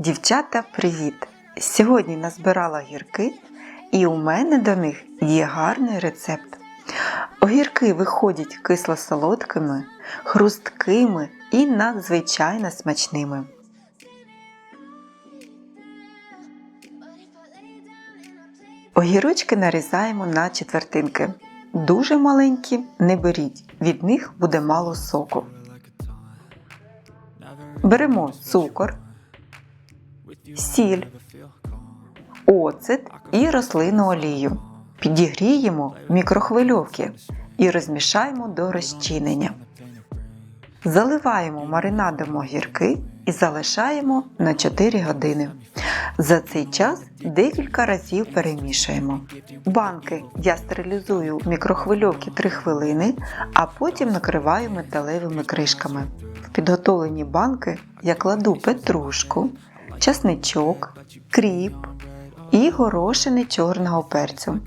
Дівчата, привіт! Сьогодні назбирала гірки, і у мене до них є гарний рецепт. Огірки виходять кисло-солодкими, хрусткими і надзвичайно смачними. Огірочки нарізаємо на четвертинки. Дуже маленькі не беріть, від них буде мало соку. Беремо цукор, сіль, оцет і рослинну олію. Підігріємо мікрохвильовки і розмішаємо до розчинення. Заливаємо маринадом огірки і залишаємо на 4 години. За цей час декілька разів перемішуємо. Банки я стерилізую в мікрохвильовці 3 хвилини, а потім накриваю металевими кришками. В підготовлені банки я кладу петрушку, часничок, кріп і горошини чорного перцю.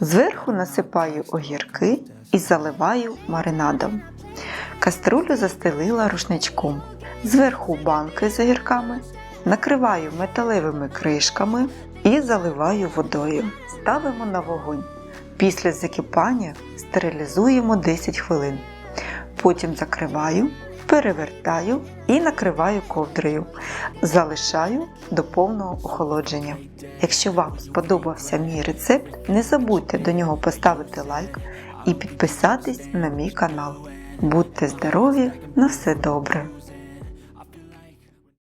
Зверху насипаю огірки і заливаю маринадом. Каструлю застелила рушничком. Зверху банки з огірками накриваю металевими кришками і заливаю водою. Ставимо на вогонь. Після закипання стерилізуємо 10 хвилин. Потім закриваю, перевертаю і накриваю ковдрою. Залишаю до повного охолодження. Якщо вам сподобався мій рецепт, не забудьте до нього поставити лайк і підписатись на мій канал. Будьте здорові! На все добре!